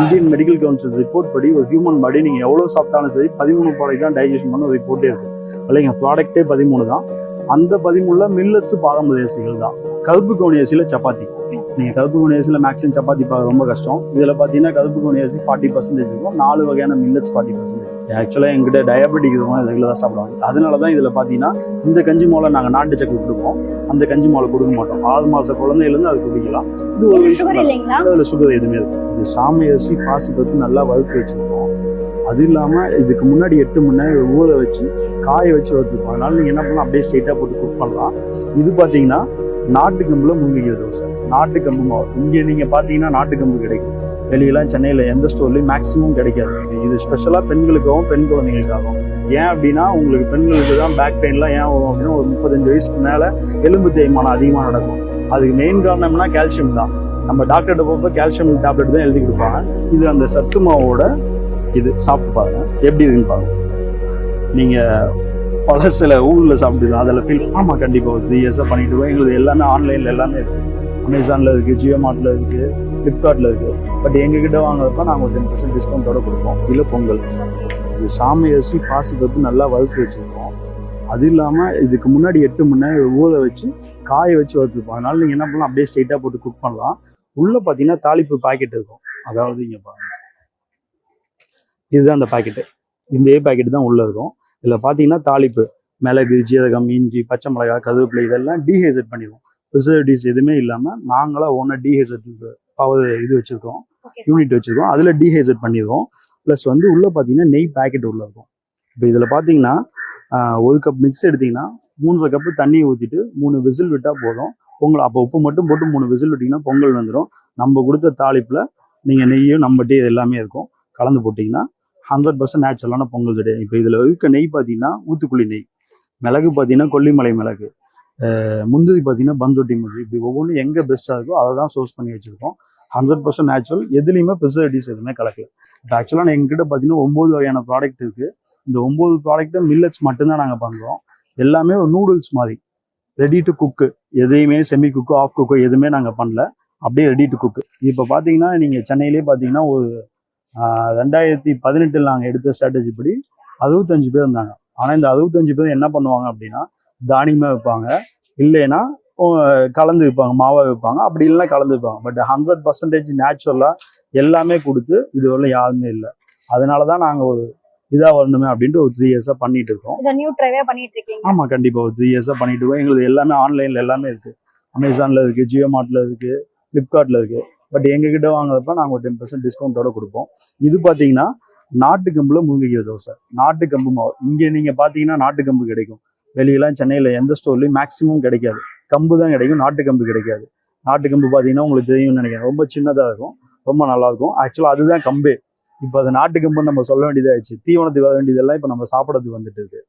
Indian medical council report படி ஒரு human body நீங்கள் எவ்வளோ சாப்பிட்டாலும் சரி பதிமூணு ப்ராடக்ட் தான் டைஜஷன் பண்ண ரிப்போர்ட்டே இருக்கு இல்லைங்க ப்ராடக்ட்டே பதிமூணு தான். அந்த பதிமூணில் மில்லட்ஸ் பாரம்பரிய அரிசிகள் தான். கருப்பு கவுனி அரிசியில் சப்பாத்தி. நீங்கள் கருப்பு கவுனி அரிசியில் மேக்ஸிமம் சப்பாத்தி பார்க்க ரொம்ப கஷ்டம். இதில் பார்த்தீங்கன்னா கருப்பு கவுனி அரிசி ஃபார்ட்டி பர்சன்டேஜ் இருக்கும். நாலு வகையான மில்லட்ஸ் ஃபார்ட்டி பர்சன்டேஜ் ஆக்சுவலாக எங்கிட்ட டயபெட்டிக் இருக்கவங்க ரெகுலராக சாப்பிடுவாங்க. அதனால தான் இதில் பார்த்தீங்கன்னா இந்த கஞ்சி மூலம் நாங்கள் நாட்டு சக்கரை கொடுப்போம். அந்த கஞ்சி மூலம் கொடுக்க மாட்டோம். ஆறு மாத குழந்தையிலேருந்து அது குடிக்கலாம். இது ஒரு இல்லைங்களா? அதில் சுகர் எதுவுமே இருக்கு இது சாமை அரிசி பாசி பருப்பு நல்லா வறுத்து வச்சிருக்கோம். அது இல்லாமல் இதுக்கு முன்னாடி எட்டு மணி நேரம் ஊற வச்சு காய வச்சு வறுத்துருப்போம். அதனால நீங்கள் என்ன பண்ணலாம்? அப்படியே ஸ்ட்ரைட்டாக போட்டு குக் பண்ணலாம். இது பார்த்தீங்கன்னா நாட்டு கம்புல மூலிகை தோசை. நாட்டு கம்பு மாவு. இங்கே நீங்கள் பார்த்தீங்கன்னா நாட்டு கம்பு கிடைக்கும். வெளியெல்லாம் சென்னையில் எந்த ஸ்டோர்லையும் மேக்ஸிமம் கிடைக்காது. இது ஸ்பெஷலாக பெண்களுக்காகவும் பெண் குழந்தைங்களுக்காகவும் ஏன் அப்படின்னா உங்களுக்கு பெண்களுக்கு தான் பேக் பெயின்லாம் ஏன் வரும் அப்படின்னா ஒரு முப்பத்தஞ்சு வயசுக்கு மேலே எலும்பு தேய்மானம் அதிகமாக நடக்கும். அதுக்கு மெயின் காரணம்னா கால்சியம் தான். நம்ம டாக்டர்கிட்ட போகிறப்ப கால்சியம் டேப்லெட் தான் எழுதி கொடுப்பாங்க. இது அந்த சத்து மாவோட இது. சாப்பிட்டு பாருங்க. எப்படி இருக்குன்னு பாருங்க. நீங்கள் பல சில ஊரில் சாப்பிட்டு அதில் ஃபீல் ஆமாம் கண்டிப்பாக ஒரு த்ரீ இயர்ஸாக பண்ணிட்டு இருக்கோம் எங்களுக்கு எல்லாமே ஆன்லைனில் எல்லாமே இருக்குது அமேசானில் இருக்குது ஜியோ மார்ட்டில் இருக்குது ஃப்ளிப்கார்ட்டில் இருக்குது பட் எங்ககிட்ட வாங்குறப்ப நாங்கள் ஒரு டென் பர்சன்ட் டிஸ்கவுண்ட்டோட கொடுப்போம். இல்லை பொங்கல். இது சாமை அரிசி பாசி பருப்பு நல்லா வறுத்து வச்சிருக்கோம். அது இல்லாமல் இதுக்கு முன்னாடி எட்டு மணி நேரம் ஊற வச்சு காய வச்சு வறுத்துருப்போம். அதனால நீங்கள் என்ன பண்ணலாம்? அப்படியே ஸ்ட்ரைட்டாக போட்டு குக் பண்ணலாம். உள்ளே பார்த்தீங்கன்னா தாளிப்பு பாக்கெட் இருக்கும். அதாவது இங்கே பாருங்க. இதுதான் அந்த பாக்கெட்டு இந்த பாக்கெட்டு தான் உள்ளே இருக்கும். இதில் பார்த்தீங்கன்னா தாளிப்பு. மிளகு ஜீரகம் இஞ்சி பச்சை மிளகாய் கருவேப்பிலை இதெல்லாம் டீஹைட்ரேட் பண்ணிடுவோம். ப்ரிசர்வேட்டிவ்ஸ் எதுவுமே இல்லாம நாங்களா ஒன்றா டீஹைட்ரேட் பவர் இது வச்சிருக்கோம் யூனிட் வச்சிருக்கோம். அதுல டீஹைட்ரேட் பண்ணிடுவோம் ப்ளஸ் வந்து உள்ள பாத்தீங்கன்னா நெய் பாக்கெட் உள்ள இருக்கும். இப்போ இதுல பாத்தீங்கன்னா ஆஹ், ஒரு கப் மிக்ஸ் எடுத்தீங்கன்னா மூன்றரை கப்பு தண்ணி ஊற்றிட்டு மூணு விசில் விட்டா போதும். பொங்கல் அப்போ உப்பு மட்டும் போட்டு மூணு விசில் விட்டீங்கன்னா பொங்கல் வந்துடும் நம்ம கொடுத்த தாளிப்புல நீங்க நெய்யும் நம்ம டீ எல்லாமே இருக்கும். கலந்து போட்டிங்கன்னா ஹண்ட்ரட் பர்சன்ட் நேச்சுரலான பொங்கல் ரெடி இப்போ இதில் இருக்க நெய் பார்த்தீங்கன்னா ஊத்துக்குழி நெய். மிளகு பார்த்தீங்கன்னா கொல்லிமலை மிளகு. முந்திரி பார்த்தீங்கன்னா பந்தொட்டி முந்திரி. இப்படி ஒவ்வொன்றும் எங்கே பெஸ்ட்டாக இருக்கோ அதை தான் சோர்ஸ் பண்ணி வச்சுருக்கோம். ஹண்ட்ரட் பர்சன்ட் நேச்சுரல் எதுலேயுமே ஃபெசிலிட்டிஸ் எதுவுமே கலக்கல. இப்போ ஆக்சுவலாக எங்ககிட்ட பார்த்தீங்கன்னா ஒம்பது வகையான ப்ராடக்ட் இருக்குது இந்த ஒம்பது ப்ராடக்ட்டை மில்லட்ஸ் மட்டும்தான் நாங்கள் பண்ணுறோம் எல்லாமே ஒரு நூடுல்ஸ் மாதிரி. ரெடி டு குக்கு எதையுமே செமி குக்கோ ஆஃப் குக்கோ எதுவுமே நாங்கள் பண்ணல. அப்படியே ரெடி டு குக்கு இப்போ பார்த்தீங்கன்னா நீங்கள் சென்னையிலே பார்த்தீங்கன்னா ஒரு ரெண்டாயிரத்தி பதினெட்டில் நாங்கள் எடுத்த ஸ்ட்ராட்டஜி படி அறுபத்தஞ்சு பேர் இருந்தாங்க. ஆனால் இந்த அறுபத்தஞ்சு பேர் என்ன பண்ணுவாங்க அப்படின்னா தானியமாக வைப்பாங்க. இல்லைன்னா கலந்து வைப்பாங்க மாவா வைப்பாங்க. அப்படி இல்லைன்னா கலந்து வைப்பாங்க. பட் ஹண்ட்ரட் பர்சன்டேஜ் நேச்சுரலாக எல்லாமே கொடுத்து இது வரல யாருமே இல்லை. அதனால தான் நாங்கள் ஒரு இதாக வரணுமே அப்படின்ட்டு ஒரு த்ரீ இயர்ஸாக பண்ணிட்டு இருக்கோம். இதை நியூ ட்ரைவே பண்ணிட்டு இருக்கீங்க. ஆமா கண்டிப்பா ஒரு த்ரீ இயர்ஸா பண்ணிட்டு இருக்கோம். எங்களுக்கு எல்லாமே ஆன்லைன்ல எல்லாமே இருக்கு. அமேசான்ல இருக்கு ஜியோ மார்ட்ல இருக்கு ஃப்ளிப்கார்ட்ல இருக்கு. பட் எங்ககிட்ட வாங்குறப்ப நாங்க ஒரு டென் பர்சன்ட் டிஸ்கவுண்டோட கொடுப்போம். இது பாத்தீங்கன்னா நாட்டு கம்புல முருங்கைக்கீரை தோசை. நாட்டு கம்பு மாவு. இங்க நீங்க பாத்தீங்கன்னா நாட்டு கம்பு கிடைக்கும். வெளியெல்லாம் சென்னையில் எந்த ஸ்டோர்லையும் மேக்ஸிமம் கிடைக்காது. கம்பு தான் கிடைக்கும் நாட்டு கம்பு கிடைக்காது. நாட்டு கம்பு பார்த்தீங்கன்னா உங்களுக்கு தெரியும்னு நினைக்கிறேன். ரொம்ப சின்னதாக இருக்கும். ரொம்ப நல்லாயிருக்கும் ஆக்சுவலாக அதுதான் கம்பே. இப்போ அது நாட்டு கம்புன்னு நம்ம சொல்ல வேண்டியதாகிடுச்சு தீவனத்துக்கு வர வேண்டியதெல்லாம் இப்போ நம்ம சாப்பிட்றதுக்கு வந்துட்டு இருக்கு.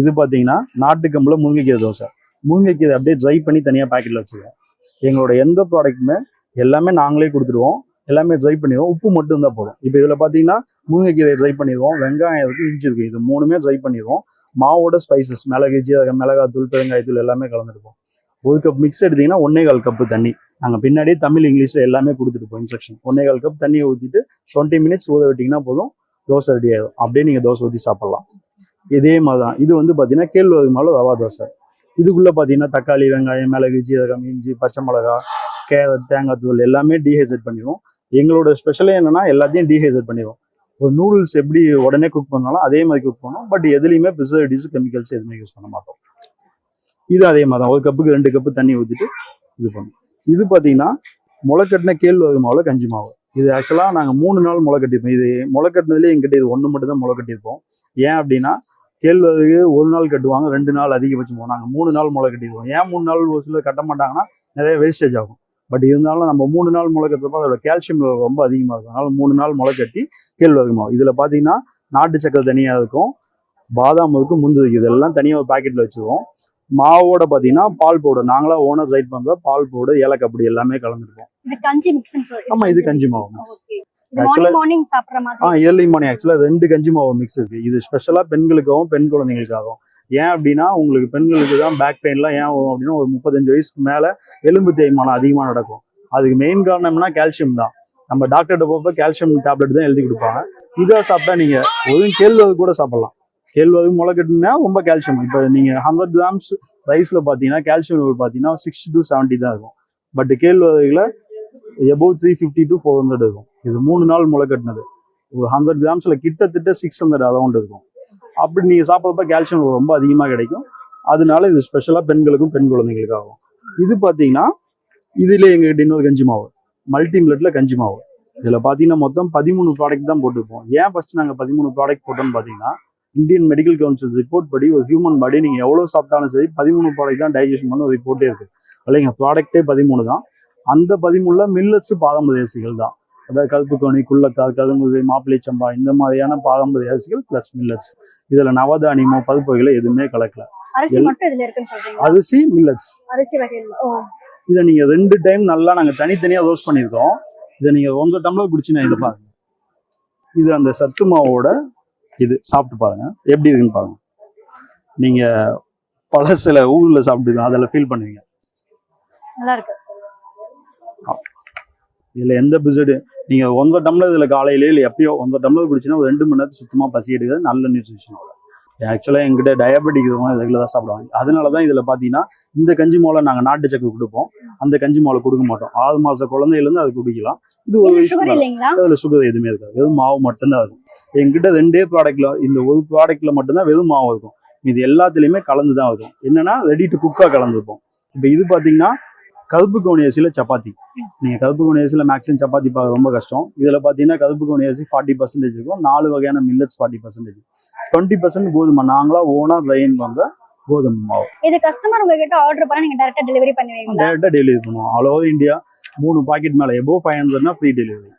இது பார்த்தீங்கன்னா நாட்டு கம்பில் முருங்கைக்கீரை தோசை. முருங்கைக்கீரை அப்படியே ட்ரை பண்ணி தனியாக பேக்கெட்டில் வச்சுருக்கேன் எங்களோட எந்த ப்ராடக்ட்டுமே எல்லாமே நாங்களே கொடுத்துருவோம் எல்லாமே ட்ரை பண்ணிடுவோம். உப்பு மட்டும் தான் போதும் இப்போ இதில் பார்த்தீங்கன்னா முருங்கைக்கீரை ட்ரை பண்ணிடுவோம். வெங்காயம் இருக்குது இஞ்சி இருக்குது இது மூணுமே ட்ரை பண்ணிடுவோம். மாவோட ஸ்பைசஸ் மிளகு ஜீரகம் மிளகாத்தூள் பெருங்காயத்தூள் எல்லாமே கலந்துருப்போம் ஒரு கப் மிக்ஸ் எடுத்தீங்கன்னா ஒன்னே கால் கப்பு தண்ணி. நாங்கள் பின்னாடியே தமிழ் இங்கிலீஷில் எல்லாமே கொடுத்துருப்போம் இன்ஸ்ட்ரக்ஷன் ஒன்னே கால் கப் தண்ணியை ஊற்றிட்டு டுவெண்ட்டி மினிட்ஸ் ஊற விட்டிங்கன்னா போதும் தோசை ரெடி ஆகிடும் அப்படியே நீங்கள் தோசை ஊற்றி சாப்பிட்லாம். இதே மாதிரி தான் இது வந்து பார்த்தீங்கன்னா கேழ்வரகு மாவு ரவா தோசை. இதுக்குள்ளே பார்த்தீங்கன்னா தக்காளி வெங்காயம் மிளகு ஜீரகம் இஞ்சி பச்சை மிளகா கேரட் தேங்காய் தூள் எல்லாமே டீஹைட்ரேட் பண்ணிடுவோம். எங்களோட ஸ்பெஷலே என்னென்னா எல்லாத்தையும் டீஹைட்ரேட் பண்ணிடுவோம். ஒரு நூடுல்ஸ் எப்படி உடனே குக் பண்ணாலும் அதே மாதிரி குக் பண்ணோம் பட் எதுலேயுமே ப்ரிசர்வேட்டிவ்ஸ் கெமிக்கல்ஸ் எதுவுமே யூஸ் பண்ண மாட்டோம். இது அதே மாதிரி தான். ஒரு கப்புக்கு ரெண்டு கப்பு தண்ணி ஊற்றிட்டு இது பண்ணும் இது பார்த்தீங்கன்னா முளைக்கட்டின கேழ்வரகு மாவில் கஞ்சி மாவு. இது ஆக்சுவலாக நாங்கள் மூணு நாள் முளை கட்டியிருப்போம். இது முளை கட்டினதுலேயே எங்கிட்ட இது ஒன்று மட்டும் தான் முளை கட்டியிருப்போம். ஏன் அப்படின்னா கேழ்வரகு ஒரு நாள் கட்டுவாங்க ரெண்டு நாள் அதிகபட்சம் போகும். நாங்கள் மூணு நாள் முளை கட்டிடுவோம் ஏன் மூணு நாள் ஒரு சிலர் கட்ட மாட்டாங்கன்னா நிறைய வேஸ்டேஜ் ஆகும். பட் இருந்தாலும் நம்ம மூணு நாள் முளை கட்டுறப்ப அதோட கால்சியம் ரொம்ப அதிகமாக இருக்கும். அதனால மூணு நாள் முளை கட்டி கேழ்வரகு மாவு. இதில் பார்த்தீங்கன்னா நாட்டு சக்கரை தனியாக இருக்கும். பாதாம் இருக்கும் முந்திரி இதெல்லாம் தனியாக ஒரு பாக்கெட்டில் வச்சுருவோம். மாவோட பார்த்தீங்கன்னா பால் பவுடர் நாங்களா ஓனர் ரைட் பண்ணுற பால் பவுடர் ஏலக்காய் அப்படி எல்லாமே கலந்துருப்போம். இது கஞ்சி மிக்ஸ்னு சொல்லி ஆமா இது கஞ்சி மாவு சாப்பிடுற ஆ இயர்லி மார்னிங் ஆக்சுவலாக ரெண்டு கஞ்சி மாவு மிக்ஸ் இருக்கு. இது ஸ்பெஷலாக பெண்களுக்காகவும் பெண் குழந்தைங்களுக்காகவும். ஏன் அப்படின்னா உங்களுக்கு பெண்களுக்கு தான் பேக் பெயின்லாம் ஏன் வரும் அப்படின்னா ஒரு முப்பத்தஞ்சு வயசுக்கு மேலே எலும்பு தேய்மானம் அதிகமாக நடக்கும். அதுக்கு மெயின் காரணம்னா கால்சியம் தான். நம்ம டாக்டர்கிட்ட போகிறப்ப கால்சியம் டேப்லெட் தான் எழுதி கொடுப்பாங்க. இதை சாப்பிட்டா நீங்கள் ஒரு கேழ்வரகு கூட சாப்பிடலாம். கேழ்வரகு முளைக்கட்டுனா ரொம்ப கால்சியம் இப்போ நீங்கள் ஹண்ட்ரட் கிராம்ஸ் ரைஸில் பார்த்தீங்கன்னா கால்சியம் லெவல் பார்த்தீங்கன்னா சிக்ஸ்டி டு செவன்ட்டி தான் இருக்கும். But கேழ்வரகுல above three fifty to four hundred இருக்கும். இது மூணு நாள் முளைக்கட்டினது. ஒரு ஹண்ட்ரட் கிராம்ஸில் கிட்டத்தட்ட சிக்ஸ் ஹண்ட்ரட் அரௌண்ட் இருக்கும். அப்படி நீங்கள் சாப்பிட்றப்ப கால்சியம் ரொம்ப அதிகமாக கிடைக்கும். அதனால இது ஸ்பெஷலாக பெண்களுக்கும் பெண் குழந்தைங்களுக்காகும் இது பார்த்தீங்கன்னா இதில் எங்ககிட்ட இன்னொரு கஞ்சி மாவு. மல்டி மில்லட்ல கஞ்சி மாவு. இதில் பார்த்தீங்கன்னா மொத்தம் பதிமூணு ப்ராடக்ட் தான் போட்டிருப்போம். ஏன் ஃபஸ்ட்டு நாங்கள் பதிமூணு ப்ராடக்ட் போட்டோம்னு பார்த்தீங்கன்னா இந்தியன் மெடிக்கல் கவுன்சில் ரிப்போர்ட் படி ஒரு ஹியூமன் பாடி நீங்கள் எவ்வளோ சாப்பிட்டாலும் சரி பதிமூணு ப்ராடக்ட் தான் டைஜஷன் பண்ண ஒரு போட்டே இருக்கு. இல்லைங்க ப்ராடக்ட்டே பதிமூணு தான். அந்த பதிமூணில் மில்லட்ஸ் பாரம்பரிய தேசிகள் தான். அதாவது கருப்புக்கோணி குள்ளக்கால் கருங்குதி மாப்பிள்ளை சம்பா இந்த மாதிரியான பாரம்பரிய அரிசிகள் பிளஸ் மில்லட்ஸ் இதில் நவதானியமோ பருப்பு வகைகளை எதுவுமே கலக்கல. அரிசி மில்லட்ஸ் இதை நீங்க ரெண்டு டைம் நல்லா நாங்க தனித்தனியா ரோஸ்ட் பண்ணியிருக்கோம். இதை நீங்க ஒன்றரை டம்ளர் குடிச்சுன்னா இதை பாருங்க. இது அந்த சத்து மாவோட இது. சாப்பிட்டு பாருங்க. எப்படி இருக்குன்னு பாருங்க. நீங்க பல சில ஊர்ல சாப்பிட்டு அதில் ஃபீல் பண்ணுவீங்க. நல்லா இருக்கு. இதுல எந்த பிசடு நீங்க ஒன்றரை டம்ளர் இதுல காலையிலே இல்லை எப்பயோ ஒன்றரை டம்ளர் குடிச்சுன்னா ஒரு ரெண்டு மணி நேரத்துக்கு சுத்தமா பசி எடுக்கிறது நல்ல நியூட்ரிஷன் ஆக்சுவலாக எங்கிட்ட டயபெட்டிக் இருக்கவங்க ரெகுலராக சாப்பிடுவாங்க. அதனால தான் இதில் பார்த்தீங்கன்னா இந்த கஞ்சி மூலம் நாங்கள் நாட்டு சக்கரை கொடுப்போம். அந்த கஞ்சி மூலம் கொடுக்க மாட்டோம். ஆறு மாச குழந்தையிலேருந்து அது குடிக்கலாம். இது ஒரு. இல்லைங்களா? அதுல சுகர் எதுவுமே இருக்காது. வெறும் மாவு மட்டும்தான் இருக்கும். என்கிட்ட ரெண்டே ப்ராடக்ட்ல இந்த ஒரு ப்ராடக்ட்ல மட்டும்தான் வெறும் மாவு இருக்கும். இது எல்லாத்துலயுமே கலந்து தான் இருக்கும். என்னன்னா ரெடி டு குக்கா கலந்துருப்போம் இப்போ இது பாத்தீங்கன்னா கருப்பு கவுனி அரிசியில சப்பாத்தி. நீங்க கருப்பு கவுனி அரிசியில மேக்ஸிமம் சப்பாத்தி பார்க்க ரொம்ப கஷ்டம். இதுல பாத்தீங்கன்னா கருப்பு கவுனி அரிசி ஃபார்ட்டி பர்சன்டேஜ் இருக்கும். நாலு வகையான millets forty percentage twenty percent கோதுமை. நாங்களா ஓனா ட்ரைன் பண்ற கோதுமை மாவு. இது கஸ்டமர் உங்ககிட்ட ஆர்டர் பண்ணா நீங்க டைரக்டா டெலிவரி பண்ணுவீங்களா? டேரெக்டாக டெலிவரி பண்ணுவோம். ஆல் ஓவர் இந்தியா மூணு பாக்கெட் மேலே எபோ ஃபைவ் ஹண்ட்ரட்னா ஃப்ரீ டெலிவரி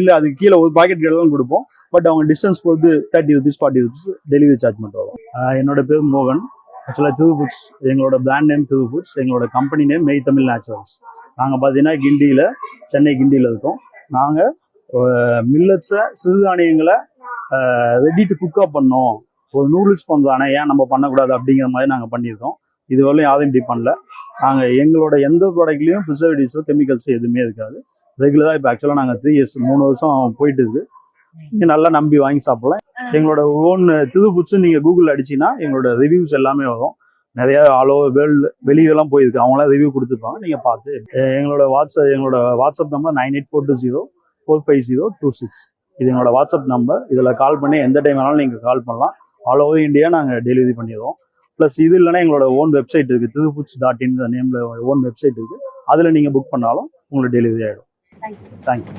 இல்லை அது கீழே ஒரு பாக்கெட் தான் கொடுப்போம். பட் அவங்க டிஸ்டன்ஸ் பொறுத்து thirty rupees forty rupees delivery charge பண்ணுறோம் என்னோட பேர் மோகன். ஆக்சுவலாக திரு ஃபுட்ஸ் எங்களோட பிராண்ட் நேம் திரு ஃபுட்ஸ் எங்களோட company name Mei Tamil naturals நாங்கள் பார்த்தீங்கன்னா கிண்டியில் சென்னை கிண்டியில் இருக்கோம். நாங்கள் மில்லட்ஸை சிறுதானியங்களை ரெடி டு குக்கப் பண்ணோம். ஒரு நூடுல்ஸ் பண்ணுறானே ஏன் நம்ம பண்ணக்கூடாது அப்படிங்கிற மாதிரி நாங்கள் பண்ணியிருக்கோம். இதுவரையும் யாரும் இப்படி பண்ணல. நாங்கள் எங்களோட எந்த ப்ராடக்ட்லையும் ப்ரிசர்வேட்டிவ்ஸோ கெமிக்கல்ஸோ எதுவுமே இருக்காது. ரெகுலராக இப்போ ஆக்சுவலாக நாங்கள் த்ரீ இயர்ஸ் மூணு வருஷம் போயிட்டு இருக்கு. நீங்கள் நல்லா நம்பி வாங்கி சாப்பிடலாம். எங்களோட ஓன் திருப்புச்சு நீங்கள் கூகுள் அடிச்சிங்கன்னா எங்களோட ரிவ்யூஸ் எல்லாமே வரும். நிறைய ஆல் ஓவர் வேர்ல்டு வெளியெல்லாம் போயிருக்கு. அவங்களாம் ரிவ்யூ கொடுத்துருப்பாங்க. நீங்கள் பார்த்து எங்களோட வாட்ஸ்அப் எங்களோட WhatsApp number nine eight four two zero four five zero two six இது எங்களோட வாட்ஸ்அப் நம்பர் இதில் கால் பண்ணி எந்த டைம் வேணாலும் நீங்கள் கால் பண்ணலாம். ஆல் ஓவர் இந்தியா நாங்கள் டெலிவரி பண்ணிடுவோம் ப்ளஸ் இது இல்லைன்னா எங்களோட ஓன் வெப்சைட் இருக்குது திருப்புச் டாட் இன் நேமில் ஓன் வெப்சைட் இருக்குது அதில் நீங்கள் புக் பண்ணாலும் உங்களுக்கு டெலிவரி ஆகிடும் தேங்க்யூ தேங்க்யூ